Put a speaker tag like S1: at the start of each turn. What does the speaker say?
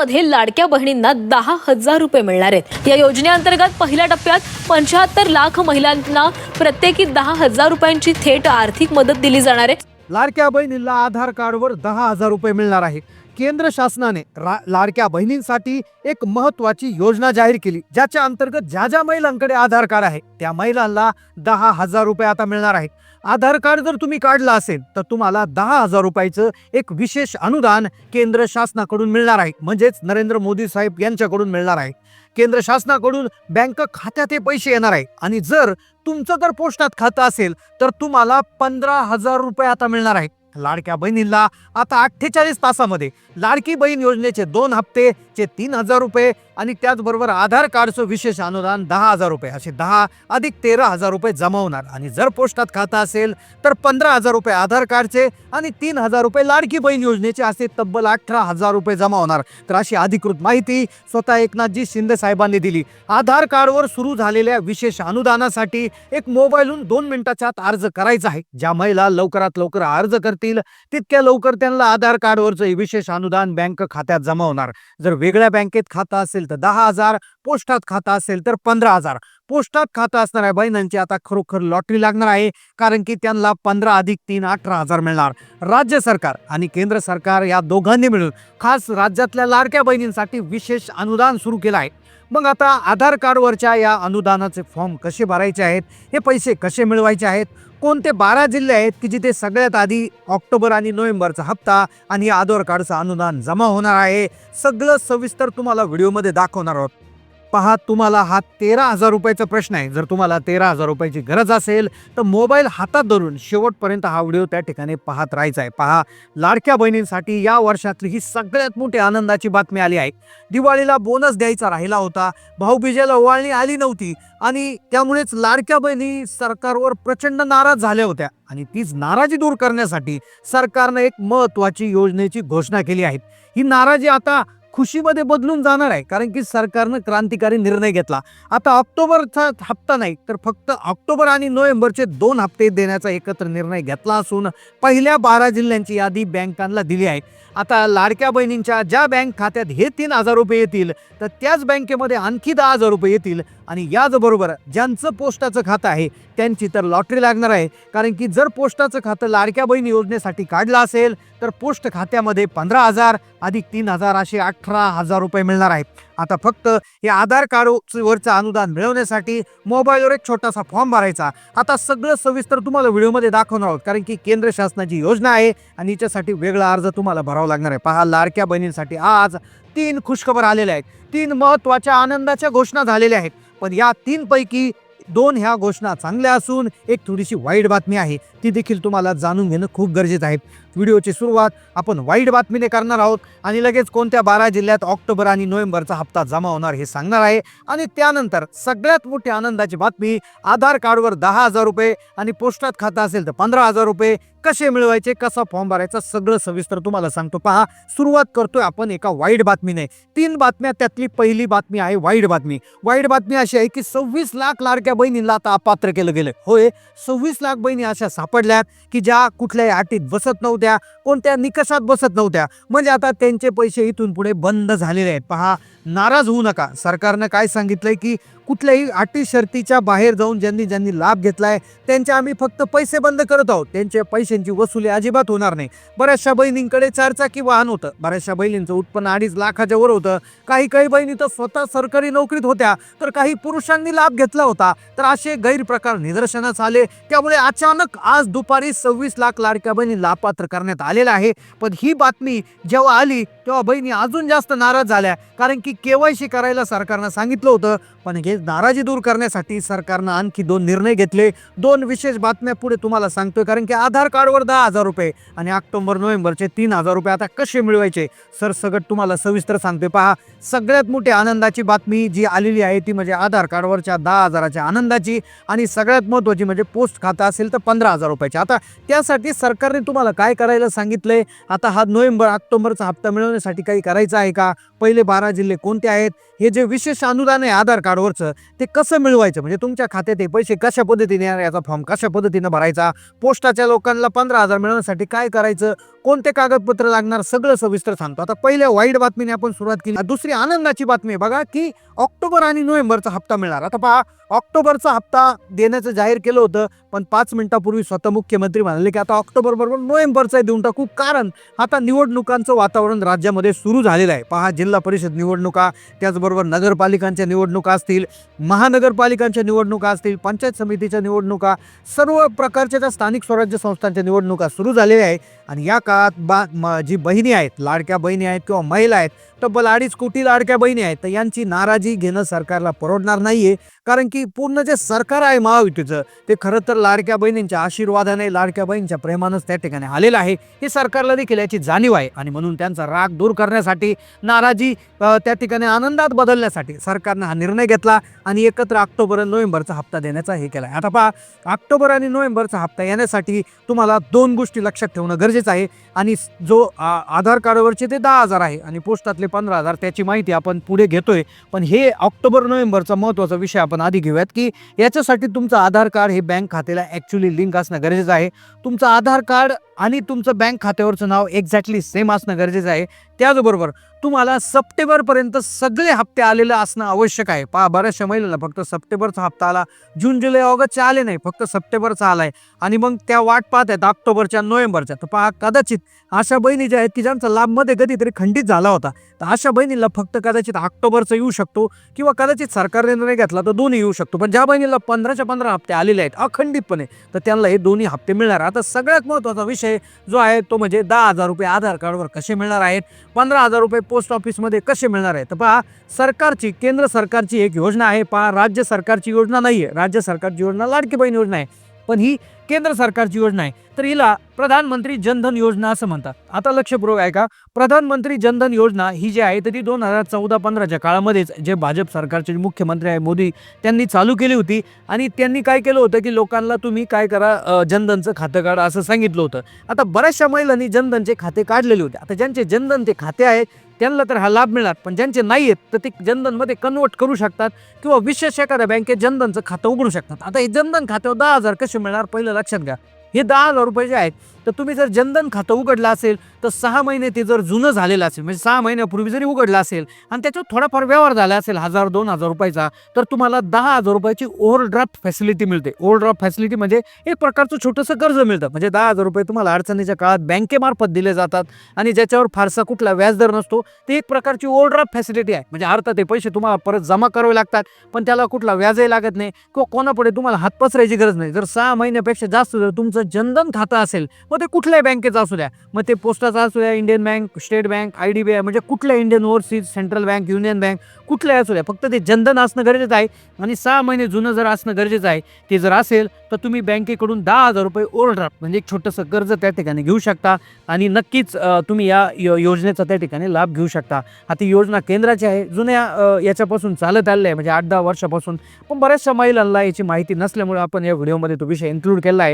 S1: मध्ये लाडक्या बहिणींना दहा हजार रुपये मिळणार आहेत. या योजनेअंतर्गत पहिल्या टप्प्यात पंच्याहत्तर लाख महिलांना प्रत्येकी दहा हजार रुपयांची थेट आर्थिक मदत दिली जाणार आहे.
S2: लाडक्या बहिणीला आधार कार्डवर दहा हजार रुपये मिळणार आहे. केंद्र शासनाने रा लाडक्या बहिणींसाठी एक महत्वाची योजना जाहीर केली ज्याच्या अंतर्गत ज्या ज्या महिलांकडे आधार कार्ड आहे त्या महिलांना दहा हजार रुपये आता मिळणार आहेत. आधार कार्ड जर तुम्ही काढलं असेल तर तुम्हाला दहा हजार रुपयाचं एक विशेष अनुदान केंद्र शासनाकडून मिळणार आहे. म्हणजेच नरेंद्र मोदी साहेब यांच्याकडून मिळणार आहे. केंद्र शासनाकडून बँक खात्यात हे पैसे येणार आहे. आणि जर तुमचं जर पोस्टात खातं असेल तर तुम्हाला पंधरा हजार रुपये आता मिळणार आहे लाडक्या बहिणींना आता अठ्ठेचाळीस तासामध्ये लाडकी बहीण योजनेचे दोन हप्ते चे तीन हजार रुपये आणि त्याचबरोबर आधार कार्डचं विशेष अनुदान दहा हजार रुपये असे दहा अधिक तेरा हजार रुपये जमा होणार आणि जर पोस्टात खातं असेल तर पंधरा हजार रुपये आधार कार्डचे आणि तीन हजार रुपये लाडकी बहीण योजनेचे असे तब्बल अठरा हजार रुपये जमा होणार तर अशी अधिकृत माहिती स्वतः एकनाथजी शिंदे साहेबांनी दिली. आधार कार्डवर सुरू झालेल्या विशेष अनुदानासाठी एक मोबाईलहून दोन मिनिटाच्या आत अर्ज करायचा आहे ज्या महिला लवकरात लवकर अर्ज करतील तितक्या लवकर त्यांना आधार कार्डवरचं विशेष अनुदान बँक खात्यात जमा होणार. जर वेगळ्या बँकेत खातं असेल तर दहा हजार पोस्टात खातं असेल तर पंधरा हजार. पोस्टात खातं असणाऱ्या बहिणांची आता खरोखर लॉटरी लागणार आहे कारण की त्यांना पंधरा अधिक तीन अठरा हजार मिळणार. राज्य सरकार आणि केंद्र सरकार या दोघांनी मिळून खास राज्यातल्या लाडक्या बहिणींसाठी विशेष अनुदान सुरू केलं आहे. मग आता आधार कार्डवरच्या या अनुदानाचे फॉर्म कसे भरायचे आहेत हे पैसे कसे मिळवायचे आहेत कोणते बारा जिल्हे आहेत की जिथे सगळ्यात आधी ऑक्टोबर आणि नोव्हेंबरचा हप्ता आणि या आधार कार्डचं अनुदान जमा होणार आहे? सगळं सविस्तर तुम्हाला व्हिडिओमध्ये दाखवणार आहोत. पहा तुम्हाला हा तेरा हजार रुपयाचा प्रश्न आहे. जर तुम्हाला तेरा हजार रुपयाची गरज असेल तर मोबाईल हातात धरून शेवटपर्यंत हा व्हिडिओ त्या ठिकाणी पाहत राहायचा आहे. पहा लाडक्या बहिणींसाठी या वर्षातली ही सगळ्यात मोठी आनंदाची बातमी आली आहे. दिवाळीला बोनस द्यायचा राहिला होता. भाऊबीजेला ओवाळणी आली नव्हती आणि त्यामुळेच लाडक्या बहिणी सरकारवर प्रचंड नाराज झाल्या होत्या. आणि तीच नाराजी दूर करण्यासाठी सरकारनं एक महत्वाची योजनेची घोषणा केली आहे. ही नाराजी आता खुशीमध्ये बदलून जाणार आहे कारण की सरकारनं क्रांतिकारी निर्णय घेतला. आता ऑक्टोबरचा हप्ता नाही तर फक्त ऑक्टोबर आणि नोव्हेंबरचे दोन हप्ते देण्याचा एकत्र निर्णय घेतला असून पहिल्या बारा जिल्ह्यांची यादी बँकांना दिली आहे. आता लाडक्या बहिणींच्या ज्या बँक खात्यात हे तीन हजार रुपये येतील तर त्याच बँकेमध्ये आणखी दहा हजार रुपये येतील. आणि याचबरोबर ज्यांचं पोस्टाचं खातं आहे त्यांची तर लॉटरी लागणार आहे. कारण की जर पोस्टाचं खातं लाडक्या बहीण योजनेसाठी काढलं असेल तर पोस्ट खात्यामध्ये पंधरा हजार अधिक तीन हजार असे अठरा हजार रुपये मिळणार आहेत. आता फक्त हे आधार कार्ड वरचं अनुदान मिळवण्यासाठी मोबाईलवर एक छोटासा फॉर्म भरायचा. आता सगळं सविस्तर तुम्हाला व्हिडिओमध्ये दाखवणार आहोत. कारण की केंद्र शासनाची योजना आहे आणि याच्यासाठी वेगळा अर्ज तुम्हाला भरावा लागणार आहे. पहा लाडक्या बहिणींसाठी आज तीन खुशखबर आलेल्या आहेत. तीन महत्त्वाच्या आनंदाच्या घोषणा झालेल्या आहेत. पण या तीनपैकी दोन ह्या घोषणा चांगल्या असून एक थोडीशी वाईट बातमी आहे. ती देखील तुम्हाला जाणून घेणं खूप गरजेचं आहे. व्हिडिओची सुरुवात आपण वाईट बातमीने करणार आहोत आणि लगेच कोणत्या बारा जिल्ह्यात ऑक्टोबर आणि नोव्हेंबरचा हप्ता जमा होणार हे सांगणार आहे. आणि त्यानंतर सगळ्यात मोठी आनंदाची बातमी आधार कार्डवर दहा हजार रुपये आणि पोस्टात खातं असेल तर पंधरा हजार रुपये कसे मिळवायचे कसा फॉर्म भरायचा सगळं सविस्तर तुम्हाला सांगतो. पहा सुरुवात करतोय आपण एका वाईट बातमीने. तीन बातम्या त्यातली पहिली बातमी आहे वाईट बातमी. वाईट बातमी अशी आहे की सव्वीस लाख लाडक्या बहिणींना आता अपात्र केलं गेलं होय सव्वीस लाख बहिणी अशा सापडल्यात की ज्या कुठल्याही अटीत बसत नव्हत्या कोणत्या निकषात बसत नव्हत्या. म्हणजे आता त्यांचे पैसे इथून पुढे बंद झालेले आहेत. पहा नाराज होऊ नका. सरकारनं काय सांगितलंय की कुठल्याही अटी शर्तीच्या बाहेर जाऊन ज्यांनी ज्यांनी लाभ घेतलाय त्यांचे आम्ही फक्त पैसे बंद करत आहोत. त्यांच्या पैशांची वसुली अजिबात होणार नाही. बऱ्याचशा बहिणींकडे चारचाकी वाहन होतं. बऱ्याचशा बहिणींचं उत्पन्न अडीच लाखाच्या वर होतं. काही काही बहिणी तर स्वतः सरकारी नोकरीत होत्या तर काही पुरुषांनी लाभ घेतला होता. तर असे गैरप्रकार निदर्शनास आले. त्यामुळे अचानक आज दुपारी सव्वीस लाख लाडक्या बहिणी अपात्र करण्यात आलेला आहे. पण ही बातमी जेव्हा आली तेव्हा बहिणी अजून जास्त नाराज झाल्या. कारण की केवायसी करायला सरकारनं सांगितलं होतं. पण हे नाराजी दूर करण्यासाठी सरकारनं आणखी दोन निर्णय घेतले. दोन विशेष बातम्या पुढे तुम्हाला सांगतोय कारण की आधार कार्डवर दहा हजार रुपये आणि ऑक्टोबर नोव्हेंबरचे तीन हजार रुपये आता कसे मिळवायचे? सरसगट तुम्हाला सविस्तर सांगतोय. पहा सगळ्यात मोठी आनंदाची बातमी जी आलेली आहे ती म्हणजे आधार कार्डवरच्या दहा हजाराच्या आनंदाची आणि सगळ्यात महत्त्वाची म्हणजे पोस्ट खातं असेल तर पंधरा हजार रुपयाची. आता त्यासाठी सरकारने तुम्हाला काय करायला सांगितलंय? आता हा नोव्हेंबर ऑक्टोबरचा हप्ता मिळवण्यासाठी काही करायचं आहे का? पहिले बारा जिल्हे कोणते आहेत? हे जे विशेष अनुदान आहे आधार कार्डवर कार्डवरचं ते कसं मिळवायचं? म्हणजे तुमच्या खात्यात हे पैसे कशा पद्धतीने याचा फॉर्म कशा पद्धतीनं भरायचा? पोस्टाच्या लोकांना पंधरा हजार मिळवण्यासाठी काय करायचं? कोणते कागदपत्र लागणार सगळं सविस्तर सांगतो. आता पहिल्या वाईट बातमीने आपण सुरुवात केली. दुसरी आनंदाची बातमी आहे. बघा की ऑक्टोबर आणि नोव्हेंबरचा हप्ता मिळणार. आता पहा ऑक्टोबरचा हप्ता देण्याचं जाहीर केलं होतं पण पाच मिनिटापूर्वी स्वतः मुख्यमंत्री म्हणाले की आता ऑक्टोबर बरोबर नोव्हेंबरचा देऊन टाकू. कारण आता निवडणुकांचं वातावरण राज्यामध्ये सुरू झालेलं आहे. पहा जिल्हा परिषद निवडणुका त्याचबरोबर नगरपालिकांच्या निवडणुका असतील महानगरपालिकांच्या निवडणुका असतील पंचायत समितीच्या निवडणुका सर्व प्रकारच्या त्या स्थानिक स्वराज्य संस्थांच्या निवडणुका सुरू झालेल्या आहे आणि या काळात बा म जी बहिणी आहेत लाडक्या बहिणी आहेत किंवा महिला आहेत तब्बल अडीच कोटी लाडक्या बहिणी आहेत तर यांची नाराजी घेणं सरकारला परवडणार नाही आहे कारण की पूर्ण जे सरकार आहे महायुतीचं ते खरं तर लाडक्या बहिणींच्या आशीर्वादाने लाडक्या बहिणींच्या प्रेमानंच त्या ठिकाणी आलेलं आहे. हे सरकारला देखील याची जाणीव आहे आणि म्हणून त्यांचा राग दूर करण्यासाठी नाराजी त्या ठिकाणी आनंदात बदलण्यासाठी सरकारनं हा निर्णय घेतला आणि एकत्र ऑक्टोबर आणि नोव्हेंबरचा हप्ता देण्याचा हे केला आहे आता पहा ऑक्टोबर आणि नोव्हेंबरचा हप्ता येण्यासाठी तुम्हाला दोन गोष्टी लक्षात ठेवणं गरजेचं आहे. आणि जो आ- आधार कार्डवरचे ते दहा हजार आहे आणि पोस्टातले पंधरा हजार त्याची माहिती आपण पुढे घेतोय. पण हे ऑक्टोबर नोव्हेंबरचा महत्त्वाचा विषय आपण आधी घेऊयात की याच्यासाठी तुमचं आधार कार्ड हे बँक खात्याला ॲक्च्युली लिंक असणं गरजेचं आहे. तुमचं आधार कार्ड आणि तुमचं बँक खात्यावरचं नाव एक्झॅक्टली सेम असणं गरजेचं आहे. त्याचबरोबर तुम्हाला सप्टेंबरपर्यंत सगळे हप्ते आलेले असणं आवश्यक आहे. पहा बऱ्याचशा महिलांना फक्त सप्टेंबरचा हप्ता आला जून जुलै ऑगस्टचे आले नाही फक्त सप्टेंबरचा आहे आणि मग त्या वाट पाहत आहेत ऑक्टोबरच्या नोव्हेंबरच्या. तर पहा कदाचित अशा बहिणी ज्या आहेत की ज्यांचा लाभमध्ये कधीतरी खंडित झाला होता तर अशा बहिणीला फक्त कदाचित ऑक्टोबरचा येऊ शकतो किंवा कदाचित सरकारने निर्णय घेतला तर दोन्ही येऊ शकतो. पण ज्या बहिणीला पंधराच्या पंधरा हप्ते आलेले आहेत अखंडितपणे तर त्यांना हे दोन्ही हप्ते मिळणार. आता सगळ्यात महत्त्वाचा विषय जो आहे तो म्हणजे दहा हजार रुपये आधार कार्डवर कसे मिळणार आहेत? पंधरा हजार रुपये पोस्ट ऑफिसमध्ये कसे मिळणार आहेत? तर पहा सरकारची केंद्र सरकारची एक योजना आहे. पहा राज्य सरकारची योजना नाही आहे राज्य सरकारची योजना लाडकी बहीण योजना आहे. पण ही केंद्र सरकारची योजना आहे. तर हिला प्रधानमंत्री जनधन योजना असं म्हणतात. आता लक्षपूर्वक आहे का प्रधानमंत्री जनधन योजना ही जी आहे तर ती दोन हजार चौदा पंधराच्या काळामध्येच जे भाजप सरकारचे जे मुख्यमंत्री आहे मोदी त्यांनी चालू केली होती. आणि त्यांनी काय केलं होतं की लोकांना तुम्ही काय करा जनधनचं खातं काढा असं सांगितलं होतं. आता बऱ्याचशा महिलांनी जनधनचे खाते काढलेले होते. आता ज्यांचे जनधनचे खाते आहेत त्यांना तर हा लाभ मिळणार. पण ज्यांचे नाही आहेत तर ते जनधनमध्ये कन्वर्ट करू शकतात किंवा विशेष एखाद्या बँकेत जनधनचं खातं उघडू शकतात. आता हे जनधन खात्यावर दहा हजार कसे मिळणार? पहिलं लक्षात घ्या. हे दहा हजार रुपये जे आहेत. तर तुम्ही जर जनधन खातं उघडलं असेल तर सहा महिने ते जर जुनं झालेलं असेल म्हणजे सहा महिन्यापूर्वी जरी उघडलं असेल आणि त्याच्यावर थोडाफार व्यवहार झाला असेल हजार दोन हजार रुपयाचा तर तुम्हाला दहा हजार रुपयाची ओव्हरड्राफ्ट फॅसिलिटी मिळते. ओव्हरड्राफ्ट फॅसिलिटी म्हणजे एक प्रकारचं छोटंसं कर्ज मिळतं. म्हणजे दहा हजार रुपये तुम्हाला अडचणीच्या काळात बँकेमार्फत दिले जातात आणि ज्याच्यावर फारसा कुठला व्याजदर नसतो ते एक प्रकारची ओव्हरड्राफ्ट फॅसिलिटी आहे. म्हणजे अर्थात ते पैसे तुम्हाला परत जमा करावे लागतात पण त्याला कुठला व्याजही लागत नाही किंवा कोणापुढे तुम्हाला हात पसरायची गरज नाही. जर सहा महिन्यापेक्षा जास्त जर तुमचं जनधन खातं असेल मग ते कुठल्याही बँकेचं असू द्या. मग ते पोस्टाचं असू द्या Indian bank state bank I D B I म्हणजे कुठल्या Indian overseas central bank union bank कुठल्याही असू द्या. फक्त ते जनधन असणं गरजेचं आहे आणि सहा महिने जुनं जर असणं गरजेचं आहे ते जर असेल तर तुम्ही बँकेकडून दहा हजार रुपये ओव्हरड्राफ्ट म्हणजे एक छोटंसं कर्ज त्या ठिकाणी घेऊ शकता आणि नक्कीच तुम्ही या योजनेचा त्या ठिकाणी लाभ घेऊ शकता. आता योजना केंद्राची आहे जुन्या याच्यापासून चालत आलेलं आहे म्हणजे आठ दहा वर्षापासून. पण बऱ्याचशा महिलांना याची माहिती नसल्यामुळे आपण या व्हिडिओमध्ये तो विषय इन्क्लूड केला आहे.